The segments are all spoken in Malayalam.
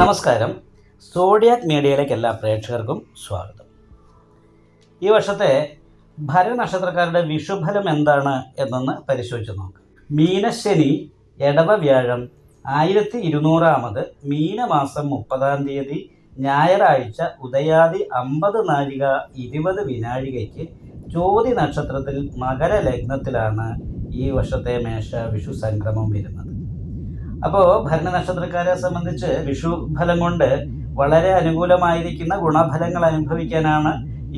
നമസ്കാരം. സോഡിയാക് മീഡിയയിലേക്ക് എല്ലാ പ്രേക്ഷകർക്കും സ്വാഗതം. ഈ വർഷത്തെ ഭരനക്ഷത്രക്കാരുടെ വിഷുഫലം എന്താണ് എന്നൊന്ന് പരിശോധിച്ച് നോക്കാം. മീനശനി എടവ വ്യാഴം ആയിരത്തി ഇരുന്നൂറാമത് മീനമാസം മുപ്പതാം തീയതി ഞായറാഴ്ച ഉദയാദി അമ്പത് നാഴിക ഇരുപത് വിനാഴികയ്ക്ക് ചോതി നക്ഷത്രത്തിൽ മകര ലഗ്നത്തിലാണ് ഈ വർഷത്തെ മേഷ വിഷു സംക്രമം വരുന്നത്. അപ്പോൾ ഭരണനക്ഷത്രക്കാരെ സംബന്ധിച്ച് വിഷു ഫലം കൊണ്ട് വളരെ അനുകൂലമായിരിക്കുന്ന ഗുണഫലങ്ങൾ അനുഭവിക്കാനാണ്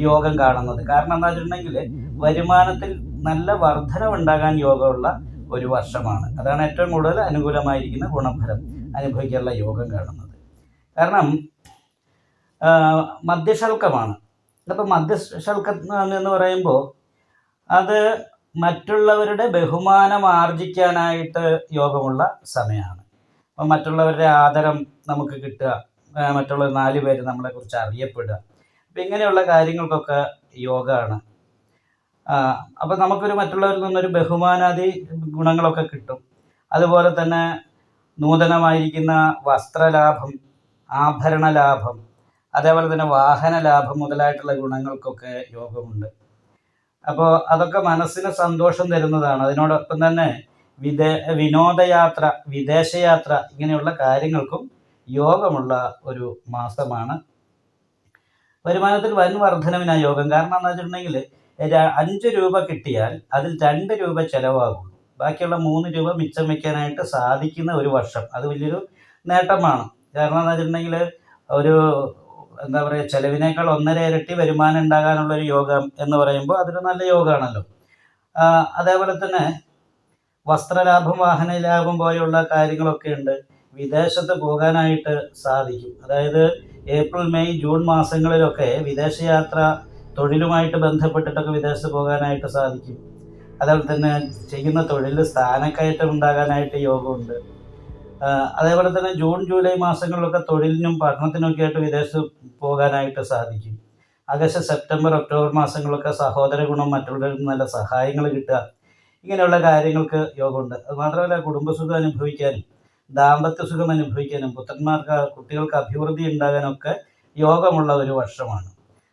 യോഗം കാണുന്നത്. കാരണം എന്താ വെച്ചിട്ടുണ്ടെങ്കിൽ വരുമാനത്തിൽ നല്ല വർധനവുണ്ടാകാൻ യോഗമുള്ള ഒരു വർഷമാണ്. അതാണ് ഏറ്റവും കൂടുതൽ അനുകൂലമായിരിക്കുന്ന ഗുണഫലം അനുഭവിക്കാനുള്ള യോഗം കാണുന്നത്. കാരണം മദ്യശൽക്കമാണ്. അപ്പോൾ മദ്യശൽക്കം എന്ന് പറയുമ്പോൾ അത് മറ്റുള്ളവരുടെ ബഹുമാനം ആർജിക്കാനായിട്ട് യോഗമുള്ള സമയമാണ്. അപ്പം മറ്റുള്ളവരുടെ ആദരം നമുക്ക് കിട്ടുക മറ്റുള്ള നാല് പേര് നമ്മളെക്കുറിച്ച് അറിയപ്പെടുക. അപ്പം ഇങ്ങനെയുള്ള കാര്യങ്ങൾക്കൊക്കെ യോഗമാണ് അപ്പം നമുക്കൊരു മറ്റുള്ളവരിൽ നിന്നൊരു ബഹുമാനാദി ഗുണങ്ങളൊക്കെ കിട്ടും. അതുപോലെ തന്നെ നൂതനമായിരിക്കുന്ന വസ്ത്രലാഭം ആഭരണ ലാഭം അതേപോലെ തന്നെ വാഹന ലാഭം മുതലായിട്ടുള്ള ഗുണങ്ങൾക്കൊക്കെ യോഗമുണ്ട്. അപ്പോൾ അതൊക്കെ മനസ്സിന് സന്തോഷം തരുന്നതാണ്. അതിനോടൊപ്പം തന്നെ വിദേ വിനോദയാത്ര വിദേശയാത്ര ഇങ്ങനെയുള്ള കാര്യങ്ങൾക്കും യോഗമുള്ള ഒരു മാസമാണ്. വരുമാനത്തിൽ വൻ വർധനവിനാണ് യോഗം. കാരണം എന്താ വെച്ചിട്ടുണ്ടെങ്കിൽ അഞ്ച് രൂപ കിട്ടിയാൽ അതിൽ രണ്ട് രൂപ ചിലവാകുള്ളൂ ബാക്കിയുള്ള മൂന്ന് രൂപ മിച്ചം വയ്ക്കാനായിട്ട് സാധിക്കുന്ന ഒരു വർഷം. അത് വലിയൊരു നേട്ടമാണ്. കാരണം എന്താ വെച്ചിട്ടുണ്ടെങ്കിൽ ഒരു എന്താ പറയുക ചെലവിനേക്കാൾ ഒന്നര ഇരട്ടി വരുമാനം ഉണ്ടാകാനുള്ളൊരു യോഗം എന്ന് പറയുമ്പോൾ അതൊരു നല്ല യോഗമാണല്ലോ. അതേപോലെ തന്നെ വസ്ത്രലാഭം വാഹന ലാഭം പോലെയുള്ള കാര്യങ്ങളൊക്കെ ഉണ്ട്. വിദേശത്ത് പോകാനായിട്ട് സാധിക്കും. അതായത് ഏപ്രിൽ മെയ് ജൂൺ മാസങ്ങളിലൊക്കെ വിദേശയാത്ര തൊഴിലുമായിട്ട് ബന്ധപ്പെട്ടിട്ടൊക്കെ വിദേശത്ത് പോകാനായിട്ട് സാധിക്കും. അതേപോലെ തന്നെ ചെയ്യുന്ന തൊഴിൽ സ്ഥാനക്കയറ്റം ഉണ്ടാകാനായിട്ട് യോഗമുണ്ട്. അതേപോലെ തന്നെ ജൂൺ ജൂലൈ മാസങ്ങളിലൊക്കെ തൊഴിലിനും പഠനത്തിനൊക്കെ ആയിട്ട് വിദേശത്ത് പോകാനായിട്ട് സാധിക്കും. ആഗസ്റ്റ് സെപ്റ്റംബർ ഒക്ടോബർ മാസങ്ങളിലൊക്കെ സഹോദര ഗുണം മറ്റുള്ളവരിൽ നല്ല സഹായങ്ങൾ കിട്ടുക. ഇങ്ങനെയുള്ള കാര്യങ്ങൾക്ക് യോഗമുണ്ട്. അത് മാത്രമല്ല കുടുംബസുഖം അനുഭവിക്കാനും ദാമ്പത്യ സുഖം അനുഭവിക്കാനും പുത്രന്മാർക്ക് കുട്ടികൾക്ക് അഭിവൃദ്ധി ഉണ്ടാകാനൊക്കെ യോഗമുള്ള ഒരു വർഷമാണ്.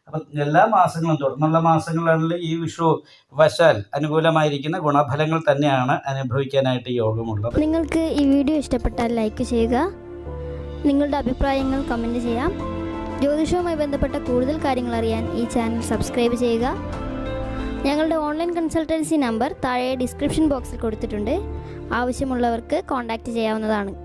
അപ്പം എല്ലാ മാസങ്ങളും തുടർന്നുള്ള മാസങ്ങളിൽ ഈ വിഷു വശാൽ അനുകൂലമായിരിക്കുന്ന ഗുണഫലങ്ങൾ തന്നെയാണ് അനുഭവിക്കാനായിട്ട് യോഗമുള്ളത്. നിങ്ങൾക്ക് ഈ വീഡിയോ ഇഷ്ടപ്പെട്ടാൽ ലൈക്ക് ചെയ്യുക. നിങ്ങളുടെ അഭിപ്രായങ്ങൾ കമന്റ് ചെയ്യാം. ജ്യോതിഷവുമായി ബന്ധപ്പെട്ട കൂടുതൽ കാര്യങ്ങൾ അറിയാൻ ഈ ചാനൽ സബ്സ്ക്രൈബ് ചെയ്യുക. ഞങ്ങളുടെ ഓൺലൈൻ കൺസൾട്ടൻസി നമ്പർ താഴെ ഡിസ്ക്രിപ്ഷൻ ബോക്സിൽ കൊടുത്തിട്ടുണ്ട്. ആവശ്യമുള്ളവർക്ക് കോൺടാക്റ്റ് ചെയ്യാവുന്നതാണ്.